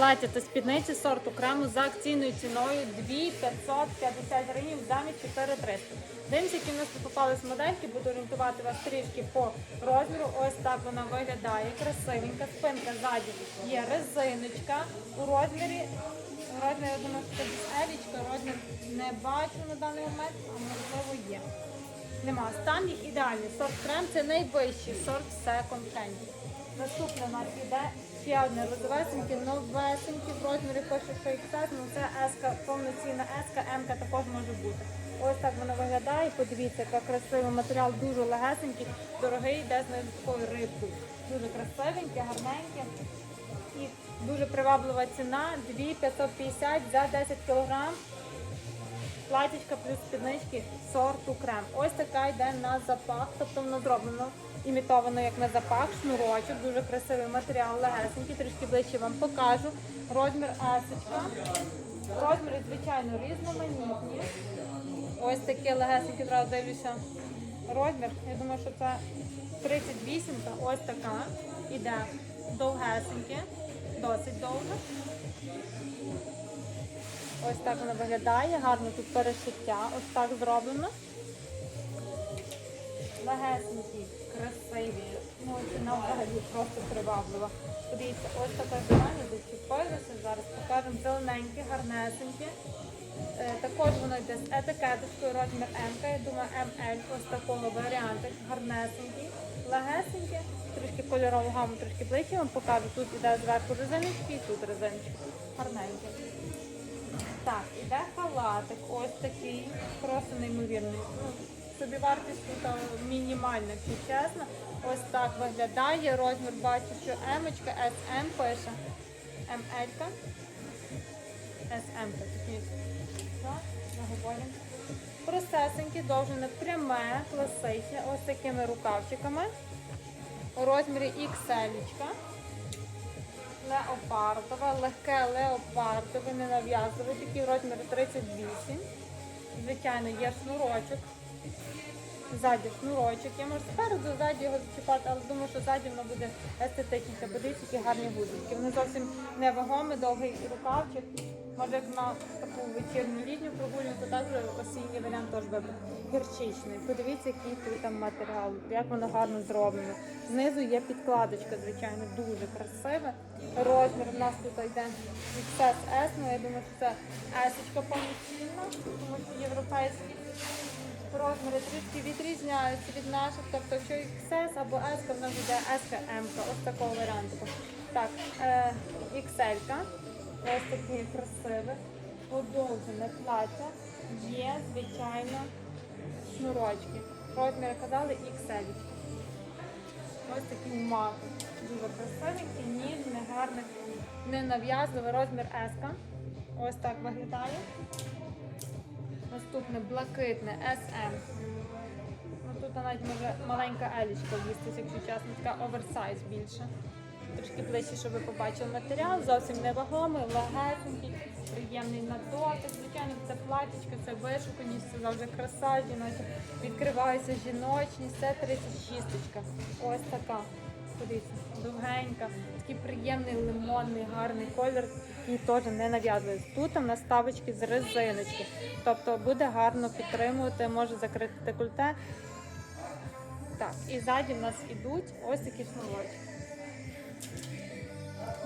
Плаття та спідниці сорту крему за акційною ціною 2550 гривень замість 4300. Дивимося, які в нас тут попались модельки, буду орієнтувати вас трішки по розміру. Ось так вона виглядає. Красивенька, спинка ззаді є резиночка у розмірі. Розмір, я думаю, що це елічка, розмір не бачу на даний момент, а можливо є. Нема. Стан їх ідеальний. Сорт крем це найвищий сорт секонд хенді. Наступне у нас іде ще одне розовесеньке, новесеньке, в розмірі пише, що XS, ну це S, повноцінна S, M також може бути. Ось так воно виглядає. Подивіться, яка красивий матеріал, дуже легесенький, дорогий, йде з нею такою рибкою. Дуже красивеньке, гарненьке. І дуже приваблива ціна 2550 за 10 кілограм. Платічка плюс спіднички сорту крем. Ось така йде на запах, тобто воно зроблено імітовано як на запах, шнурочок, дуже красивий матеріал, легесенький, трішки ближче вам покажу. Розмір есочка. Розміри, звичайно, різноманітні. Ось таке легесеньке, одразу дивлюся. Розмір, я думаю, що це 38, ось така. Іде довгесеньке, досить довго. Ось так вона виглядає, гарно тут перешиття, ось так зроблено. Легесенькі, красиві, ну ціна взагалі просто приваблива. Подивіться, ось таке зелені, зачепилося, зараз покажемо зелененьке, гарнесеньке. Також воно йде з етикеточкою розмір М, я думаю, ML, ось такого варіанту, гарнесенький, легесеньке, трішки кольорову гаму, трішки ближче вам покажу. Тут іде зверху резиночки і тут резиночки. Гарненьке. Так, іде халатик, ось такий, просто неймовірний. Ну, собі вартість тут мінімальна, якщо чесно. Ось так виглядає. Розмір бачу, що М, SM пише. МЛ. SM такий. Так, заговоримо. Довжене пряме, класичне, ось такими рукавчиками. У розмірі XL. Леопардове, легке леопардове, не нав'язливе, такий розмір 38. Звичайно, є шнурочок. Ззаді шнурочок. Я можу спереду, ззаді його зачіпати, але думаю, що ззаді воно буде естетичніше. Подивіться, які гарні гудзики. Вони зовсім не вагомі, довгий рукавчик. Може, як на таку вечірню літню прогулянку, так же осінній варіант теж вибрати. Гірчичний. Подивіться, який тут там матеріал, як воно гарно зроблено. Знизу є підкладочка, звичайно, дуже красива. Розмір у нас тут йде XS, ну я думаю, що це S повноцінна, тому що європейські розміри трішки відрізняються від наших, тобто якщо XS або S, в нас буде S, M, ось такого варіанту. Так, е, XL, ось такі красиві, подовжене плаття, є, звичайно, шнурочки. Розміри казали XL. Ось такі маки. Дуже красивенький, ніжний, гарний, ненав'язливий розмір S. Ось так виглядає. Наступне блакитне SM. Ну, тут навіть може маленька елічка вміститься, якщо чесно, така оверсайз більше. Трошки ближче, щоб ви побачили матеріал, зовсім невагомий, легесенький, приємний на дотик. Звичайно, це платічко, це вишуканість, це завжди краса, жіноча. Відкривається жіночність, це 36. Ось така. Подивіться, довгенька, такий приємний лимонний, гарний колір, який теж не нав'язує. Тут у нас ставочки з резиночки, тобто буде гарно підтримувати, може закрити декольте. Так, і ззаді в нас ідуть ось такі шнурочки.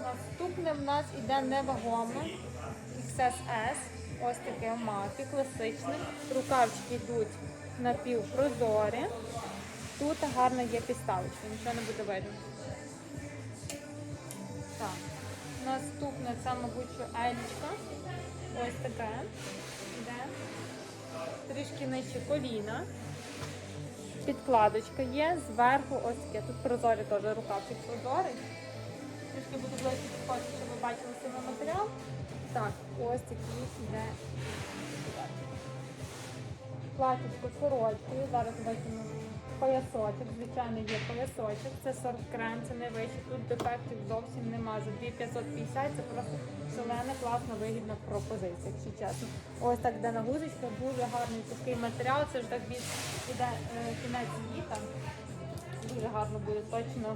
Наступне в нас іде невагоме XSS, ось таке маки, класичне. Рукавчики йдуть напівпрозорі. Тут гарна є підставочка, нічого не буде видно. Так. Наступне це, мабуть, елічка. Ось таке. Іде. Трішки нижче коліна. Підкладочка є, зверху ось таке. Тут прозорі теж рукавчик прозорий. Трішки буду ближче підходити, щоб ви бачили саме матеріал. Так, ось такий йде. Платічко сорочкою. Зараз бачимо поясочок. Звичайно, є поясочок. Це сорт крем, це не вищий. Тут дефектів зовсім нема. За 2550 це просто шалена, класна, вигідна пропозиція, якщо чесно. Ось так де на гузочка, дуже гарний такий матеріал. Це ж так більш іде е, кінець літа. Дуже гарно буде, точно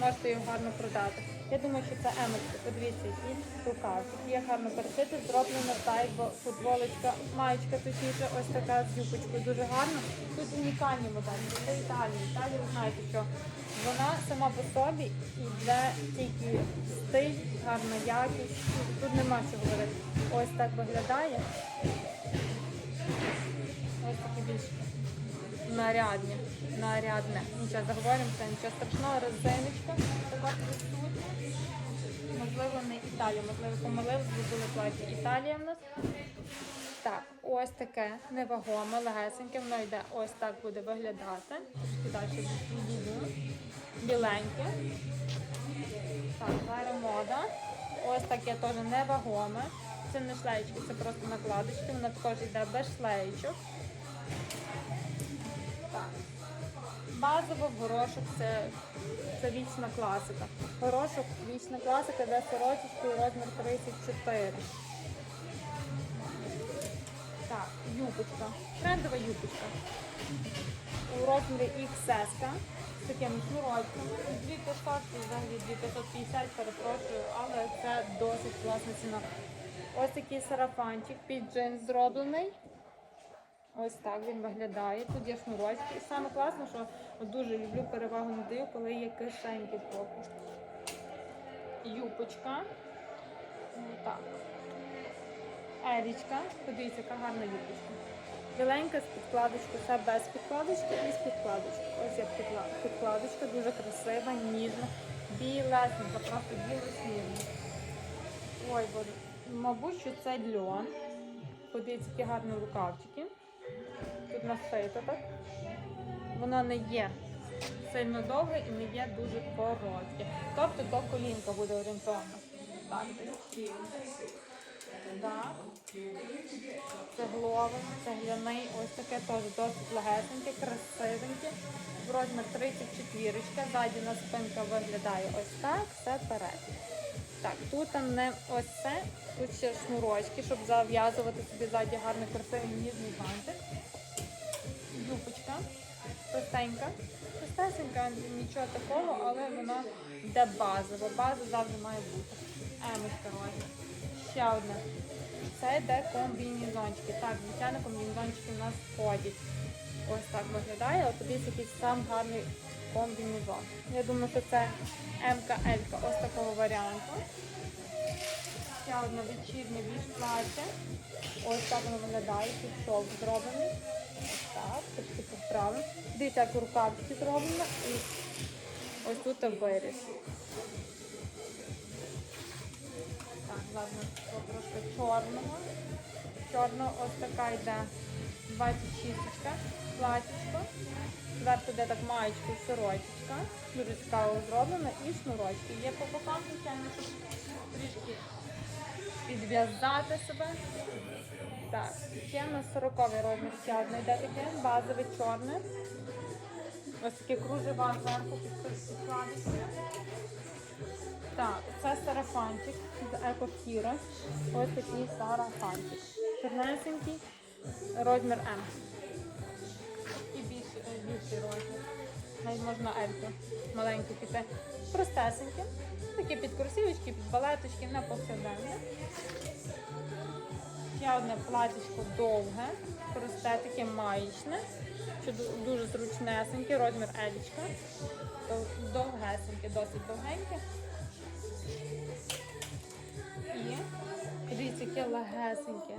можете його гарно продати. Я думаю, що це емочка. Подивіться, які рукавчики. Є гарно першити, зроблено так, якби футболочка, маєчка точніше, ось така з юбочкою. Дуже гарно. Тут унікальні моделі. Це Італія. Італія, ви знаєте, що вона сама по собі йде тільки стиль, гарна якість. Тут нема що говорити. Ось так виглядає. Ось такі більш нарядні, нарядне. Нічого заговоримося, нічого страшного, резиночка така присутня. Можливо, не Італія, можливо, помилилися, зробили платі. Італія в нас. Так, ось таке невагоме, легесеньке, воно йде ось так буде виглядати. Трошки далі відійду. Біленьке. Так, мода. Ось таке теж невагоме. Це не шлеєчки, це просто накладочки. Вона також йде без шлеєчок. Так. Базово горошок це, це вічна класика. Горошок вічна класика, де сорочечкою розмір 34. Так, юбочка. Трендова юбочка. У розмірі XS з таким шнурочком. 2500 і взагалі 2550, перепрошую, але це досить класна ціна. Ось такий сарафанчик під джинс зроблений. Ось так він виглядає. Тут є шнурочки. І саме класно, що дуже люблю перевагу надаю, коли є кишеньки збоку. Юбочка. Так. Ерічка. Подивіться, яка гарна юбочка. Біленька з підкладочкою, це без підкладочки і з підкладочкою. Ось підкла- підкладочка, дуже красива, ніжна, білесенька, просто білосніжна. Ой, боже, мабуть, що це льон. Подивіться, які гарні рукавчики. Нашито так. Воно не є сильно довге і не є дуже коротке. Тобто до колінка буде орієнтовно. Так. Так. Цегловий, цегляний, ось таке теж досить легесеньке, красивеньке. В розмір 34. Ззаді на спинка виглядає ось так, все вперед. Так, тут не ось це, тут ще шнурочки, щоб зав'язувати собі ззаді гарний красивий ніжний бантик. Юбочка, простенька. Простесенька, нічого такого, але вона йде базово. База завжди має бути. Емочка розмір. Ще одне. Це йде комбінезончики. Так, звичайно, комбінезончики в нас входять. Ось так виглядає, але подивіться, який сам гарний комбінезон. Я думаю, що це МК Елька ось такого варіанту. Ще одне вечірнє більш плаття. Ось так воно виглядає, тут шов зроблений. Так, трошки поправимо. Дивіться, як рукавчики зроблено і ось тут виріс. Так, ладно, трошки чорного. Чорного ось така йде 26 платічко. Зверху йде так маєчка сорочечка. Дуже цікаво зроблена. І шнурочки. Є по бокам, звичайно, щоб трішки підв'язати себе. Так, ще на 40 розмір ще одне йде таке, базове чорне. Ось таке кружева зверху під. Так, це сарафанчик з екофіра. Ось такий сарафанчик. Чорнесенький, розмір М. І більший, е, більший розмір. Навіть можна Ельку маленьку піти. Простесеньке. Такі під кросівочки, під балеточки на повсякденне. Ще одне платічко довге, просте, таке маєчне, що дуже зручнесеньке, розмір елічка. Довгесеньке, досить довгеньке. І дивіться, яке легесеньке.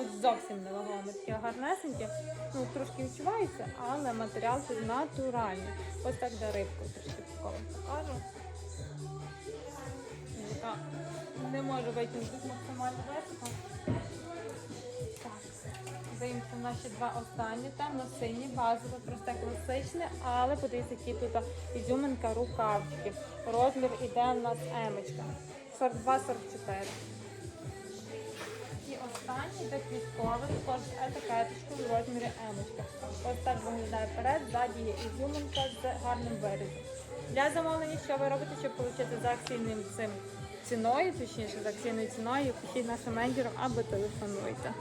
От зовсім не вагоме, таке гарнесеньке. Ну, трошки відчувається, але матеріал тут натуральний. Ось так де рибку трошки такого покажу. Не може витягнути максимально високо. Так, дивимося наші два останні. Темно-сині, базове, просте класичне, але подивіться, які тут ізюминка рукавчики. Розмір іде у нас емочка. 42-44. І останній де квітковий, також з етикеточкою в розмірі емочка. Ось так виглядає вперед, ззаді є ізюминка з гарним вирізом. Для замовлення, що ви робите, щоб отримати за акційним цим ціною, точніше за акційною ціною, пишіть нашим менеджерам або телефонуйте.